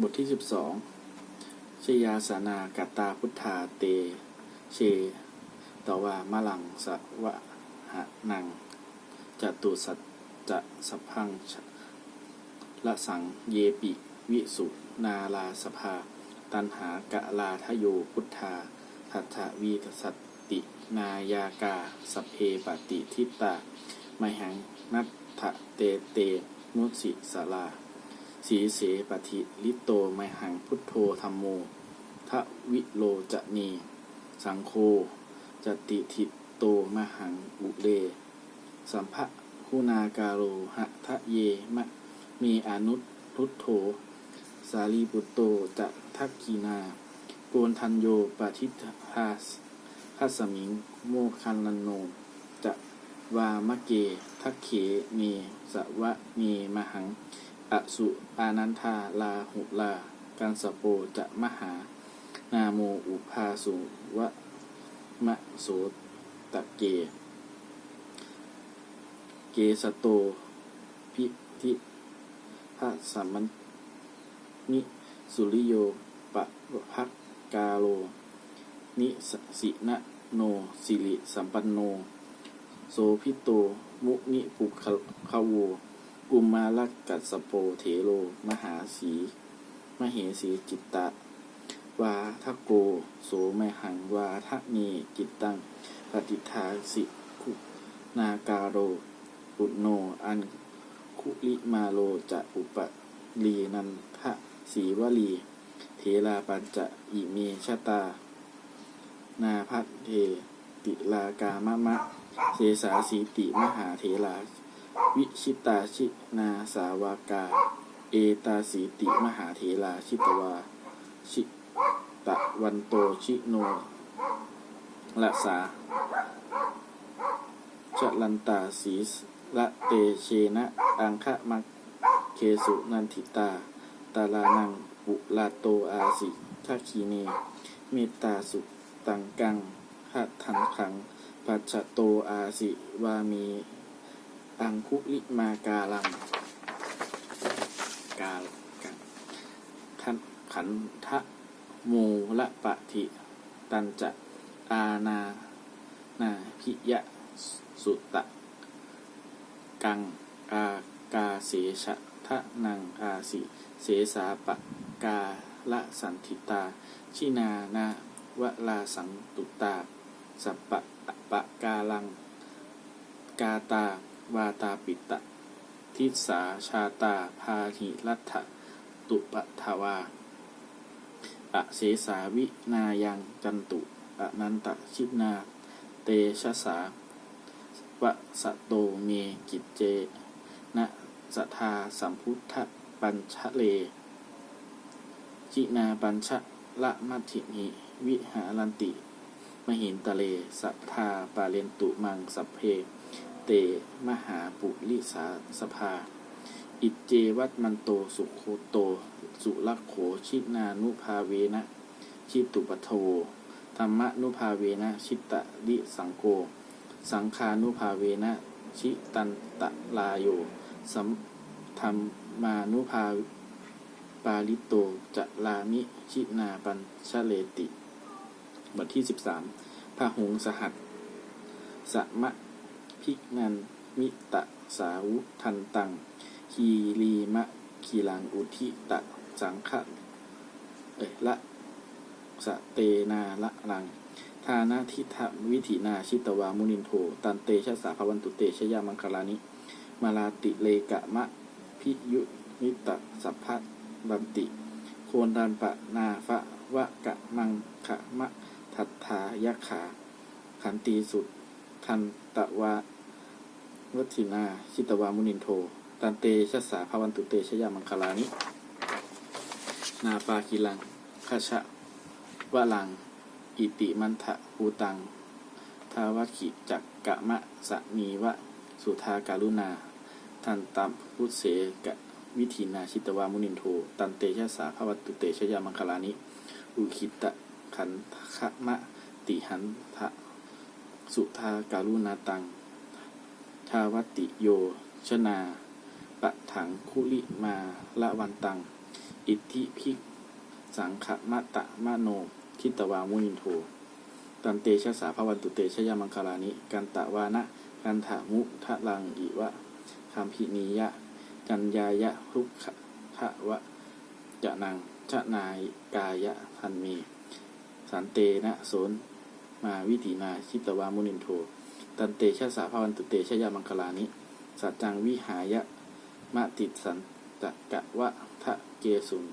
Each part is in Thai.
บทที่สิบสองชยาสนากัตตาพุทธาเต เชตวามะลังสวะหะนังจตุสัจจะสัพพังละสังเยปิ วิสุนาลาสภา ตันหากะลาทโยพุทธาทัตถวีสัตติ นายากาสเพปฏิทิตาไมหังนัตเตเตมุสิสาลา สีเสปฏิลิโตไมหังพุทโธธรรมโมทะวิโลจนี สังโฆจติทิโตมหังอุเล สัมภะคุณาการโรหะทะเยมะเมอนุทุตโธ สาลีปุตโตจะทักกีนา โกนทันโยปะทิทาสทัสมิงโมคันลนโนจะวามะเกทักเขเมสวะเมมหัง อสุอานันทาลาหุลากันสโปจะมหา นาโมอุภาสุวะมะโสตะเก เกสโตพิทิพระสัมมันนิสุริโยปะพักกาโล นิสสินะโนสิริสัมปันโน โสพิโต มุนิปุคคโว กุมารกัสโปเถโร มหาสี มเหสีจิตตะ วาทโก โสไมหัง วาทะเนจิตตังปฏิทาสิคุนาการโรปุโน อันคุลิมาโลจะอุปลีนันทะสีวลี เทลาปัญจะอิเมชตา นาพัทเทติลากามะมะ เสสาสีติมหาเทลา วิชิตาชินาสาวากา เอตาสีติมหาเทลาชิตวา ชิตะวันโตชิโนละสาชลันตาสีละเตเชนะอังคะมักเคสุนันทิตา ตาลานังปุลาโตอาสิทัคีเนเมตตาสุตังกังหัตถังขังปัจจโตอาสิวามี อังคุลิมากาลังกากังขันขันทะโมละปะทิตันจะอาณานาพิยะสุตะ กัง อากาเสชะทะนังอาสิ เสสาปะกาละสันทิตา ชินานาวลาสังตุตา สัปปะปะกาลัง กาตา วาตาปิตะ ทิสาชาตา พาหิรัฐตุปะทวาอะเสสาวินายังจันตุอนันตชินา เตชะสาวะสะโตเมกิจเจนะสทาสัมพุทธปัญชะเลจินาปัญชะละมัทธินิวิหารันติ มหินตะเลสัทธาปาเลนตุมังสัพเพ เต มหาปุริสาสภา อิจเจวัตมันโตสุโคโต สุลักโขชินานุภาเวนะ ชิตุปโทธรรมนุภาเวนะ ชิตตะลิสังโก สังคานุภาเวนะ ชิตันตะลาโยสัมธรรมานุภาปาลิโตจะลามิชินาปัญชเลติ บทที่สิบสามพาหุงสหัสสมะ พิกนันมิตะสาวุทันตังคีรีมะคีลังอุทิตะสังฆะเอยละสะเตนาละลังทานาทิทะวิถีนาชิตวามุนินโทตันเตชะสาภวันตุเตชยามังคลานิมาลาติเลกะมะพิยุนิตะสัพพะบันติ โคนดันปะนาฟะวะกะมังขะมะทัตถายะขาขันตีสุดทันตะวะ วัตินาชิตวามุนินโท ตันเตชะสาภวันตุเตชยามังคลานิ นาฟาคิลังคชะวะลัง อิติมันทะภูตัง ทาวคิจักกะมะสะมีวะ สุทาการุณา ทันตัมพุเสกะวิธีนาชิตวามุนินโท ตันเตชะสาภวัตุเตชยามังคลานิ อุคิตะขันทะมะติหันทะสุทาการุณาตัง ทาวติโย ชนาปะถังคุลิมาละวันตัง อิทธิพิกสังขมะตะมะโนทิตวามุนินโทตันเตชะสาภวันตุเตชะยามังคลานิ กันตะวานะกันถามุทะลังอิวะคัมพินียะ กัญญายะทุกขะทะวะจะนังชะนายกายะทันเมสันเตนะโสนมาวิถีนาชิตวามุนินโท ตันเตชะสาภาวันตุเตชะยามังคลานิสัจจังวิหายะมะติสันตะกะวะทะเกสุน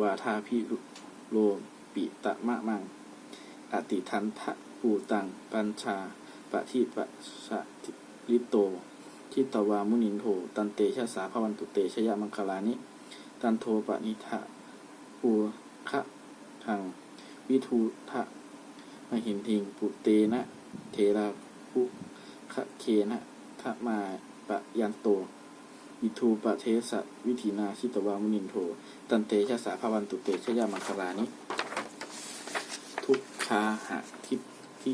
วาทาพิโลปิตะมะมัง อติทันทะปูตัง ปัญชาปะทิปะชะลิโตทิตวามุนินโทตันเตชะสาภวันตุเตชะยามังคลานิ ตันโทปะนิทะปูคะทัง วิทูทะมหินทิง ปุเตนะ เทราภุคะเคนะทะมาปะยันโตวิทูปะเทสะวิธีนาชิตวามุนินโท ตันเตชะสาภาวันตุเตชะยามังคลานิ ทุกคาหะทิทิ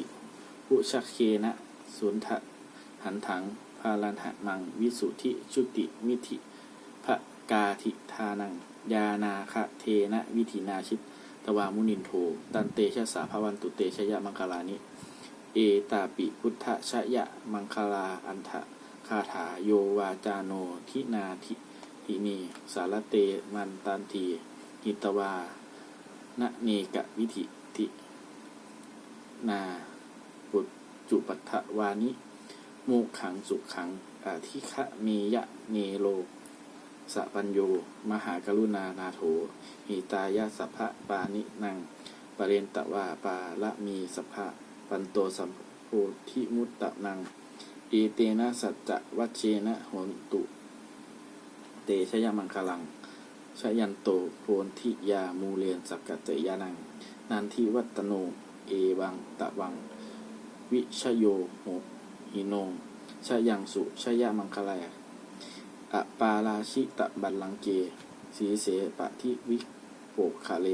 ปุชเคนะสุนทะหันถังพาลันหะมัง วิสุทธิชุติมิธิภะกาธิทานัง ยานาคะเทนะ วิธีนาชิตตวามุนินโท ตันเตชะสาภาวันตุเตชะยะมังคลานิ เอตาปิพุทธชยะมังคลาอันทะคาถาโยวาจาโนทินาทิทินีสารเตมันตันทีหิตวานะเนกะวิธิตินาปุจุปัฏฐวานิโมกขังสุขขังอาทิคะเมยะเนโลสะปัญโย มหากรุณานาโถหิตายะสัพพะปานินังปเรนตะวาปาละมีสัพพะ ปันโตสัมโพธิมุตตะนังเอเตนะสัจจะวัชเชนะโหนตุ เตชยมังคลังชยันโตโพนทิยามูเรียนสักกัจจยานัง นันทิวัตโน เอวังตะวัง วิชโยโหหิโนชยังสุชยมังคลายอปาราชิตะบัลลังเก สีเสปะทิวิโปกคาเล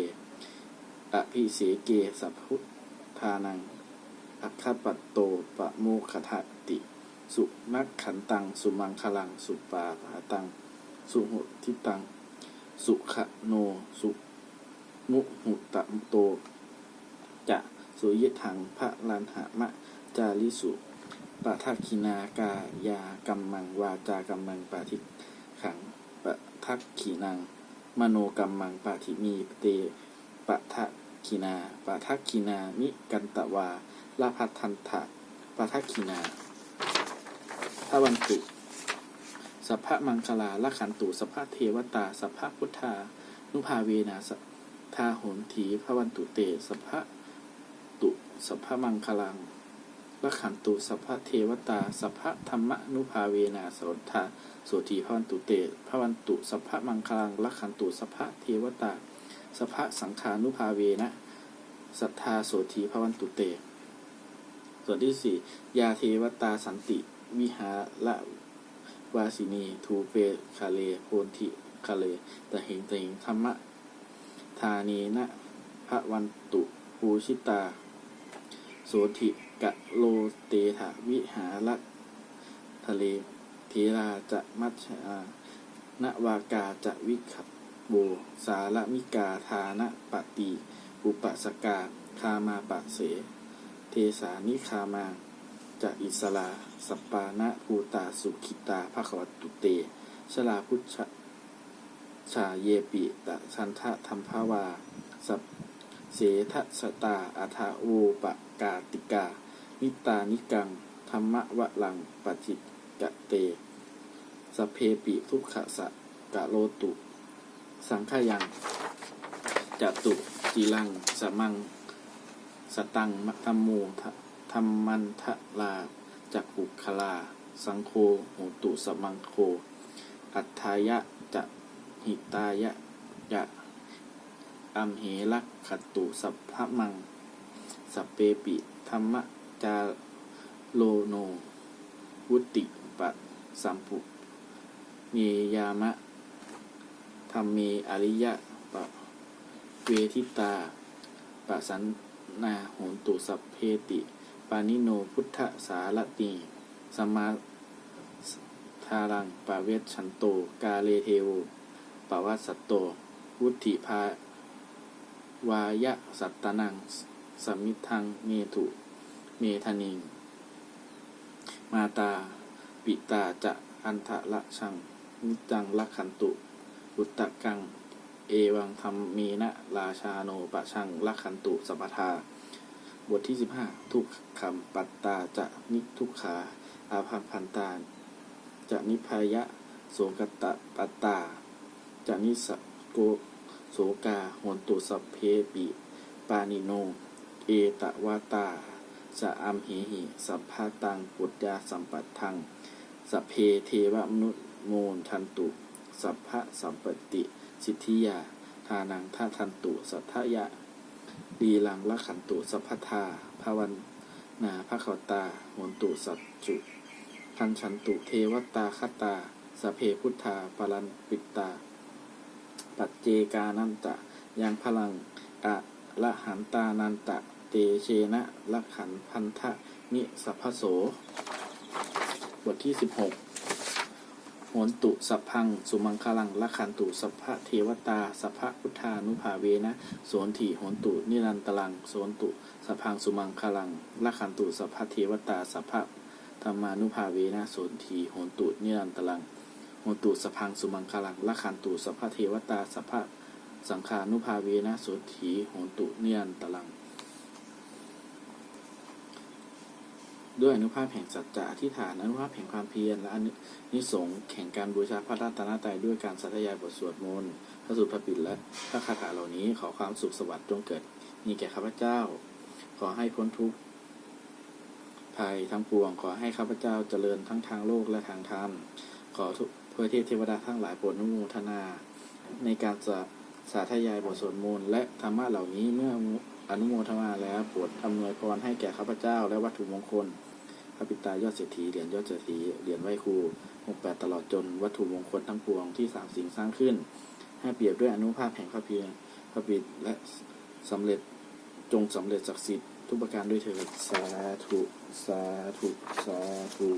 อภิเสเกสัพพุทธานัง อัคคปัตโตปะโมคทะติ สุนักขันตัง สุมังคลัง สุปาภาตัง สุหุทิตัง สุขโน สุมุหุตะโต จะสุยถังพระลันหะมะ จาริสุปะทักขินากายากัมมัง วาจากัมมังปาทิขังปะทักขีนัง มโนกัมมังปาทิมีเตปะทักขีนาปะทักขีนามิกันตวา ลาภัทันทะปะทักขีนาพระวันตุ สัพพะมังคลาละขันตุ สัพพะเทวตา สัพพะพุทธา นุภาเวนะสัทาโหนถีพระวันตุเต สัพพะตุ สัพพะมังคลังละขันตุ สัพพะเทวตา สัพพะธรรมนุภาเวนะสัทาโสทีพระวันตุเต พระวันตุ สัพพะมังคลังละขันตุ สัพพะเทวตา สัพพะสังขานุภาเวนะ สัทธาโสทีพระวันตุเต ส่วนที่สี่ยาเทวตาสันติ วิหาละวาสินี ทูเปคาเลโพนทิคาเลตะหิงตะหิงธรรมะธานีนะพระวันตุภูชิตา โสธิกะโลเตถาวิหาละทะเลเทราจะมัชชานวากาจะวิคับโบ สารมิกา ทานะปฏิปุปสกา คามาปะเส เทสานิคามาจะอิสลาสปปานะภูตาสุขิตาภควัตุเต ชลาพุชชาเยปิตะชันทะธรรมภาวา สัพเสทสตาอัทาโอปะกาติกา นิตานิกัง ธรรมวะลังปจิกะเต สเพปิทุกขะสะกะโลตุ สังขยังจตุจีลังสมัง สตังมัตโมทะธรรมันทะลาจักขุคลา สังโฆโหตุสมังโค อัฏฐายะจะหิตายะยะอัมเหลักขตุสัพพะมัง สัพเปปิธรรมจาโลโน วุติปะสัมปุเมยามะธรรมเมอริยะปะเวทิตาปะสัน นาโหนตุสัพเพติ ปานิโนพุทธสารติสมาทารังปะเวชชันโต กาเลเทโวปวัสสตโต วุติภาวายะสัตตนังสมิทังเมตุเมธนิง มาตา ปิตาจะอันทะละชังนิจังละขันตุ อุตตะกัง เอวังธรรมเมนะราชาโนปะชังละขันตุสัพทา บทที่15ทุกขมปัตตาจะนิทุกขาอาภัมพันตาจะนิพายะโสกตะปัตตาจะนิสโกโสกาโหนตุสัพเพปิปานิโน เอตวาตาจะอัมหิหิสัพพาตังปุตยาสัมปัตทังสัพเพเทวมนุษย์โมนทันตุ สัพพะสัมปติ สิทธิยา ทานังท่าทันตุสัทธยะดีลังละขันตุสัพพทาภาวันนาภควตาโหนตุสัจจุทันฉันตุเทวตาคตาสเพพุทธาปรันปิตา ปัจเจกานันตะ ยังพลังอะละหันตานันตะ เตเชนะละขันพันธะนิสัพพโส บทที่16 โหนตุสัพพัง สุมังคลังละขันตุสัพพะเทวตา สัพพะพุทธานุภาเวนะโสนถีโหนตุ นิรันตลังโสนตุสัพพังสุมังคลังละขันตุสัพพะเทวตา สัพพะธรรมานุภาเวนะโสนถีโหนตุ นิรันตลังโหนตุสัพพังสุมังคลังละขันตุสัพพะเทวตา สัพพะสังขานุภาเวนะโสนถีโหนตุ นิรันตลัง ด้วยอนุภาพแห่งสัจจะอธิษฐานอนุภาพแห่งความเพียรและอนิสงส์แห่งการบูชาพระรัตนตรัยด้วยการสัตยายบทสวดมนต์พระสุตพระปิฎและพระคาถาเหล่านี้ขอความสุขสวัสดิ์จงเกิดมีแก่ข้าพเจ้า ขอให้พ้นทุกข์ภัยทั้งปวง ขอให้ข้าพเจ้าเจริญทั้งทางโลกและทางธรรม ขอทุกเพื่อเทพเทวดาทั้งหลายโปรดอนุโมทนา ในการสาสาธยายบทสวดมนต์และธรรมะเหล่านี้เมื่ออนุโมทนาแล้วโปรดอำนวยพรให้แก่ข้าพเจ้าและวัตถุมงคล ระปิตายอดเศรษฐีเหรียญยอดเศรษฐีเหรียญไหว้ครูหกแปดตลอดจนวัตถุมงคลทั้งปวงที่สามสิ่งสร้างขึ้น ให้เปรียบด้วยอนุภาพแห่งพระเพียรพระปิตและสำเร็จจงสำเร็จศักดิ์สิทธิ์ทุกประการด้วยเถิดสาธุ สาธุ สาธุ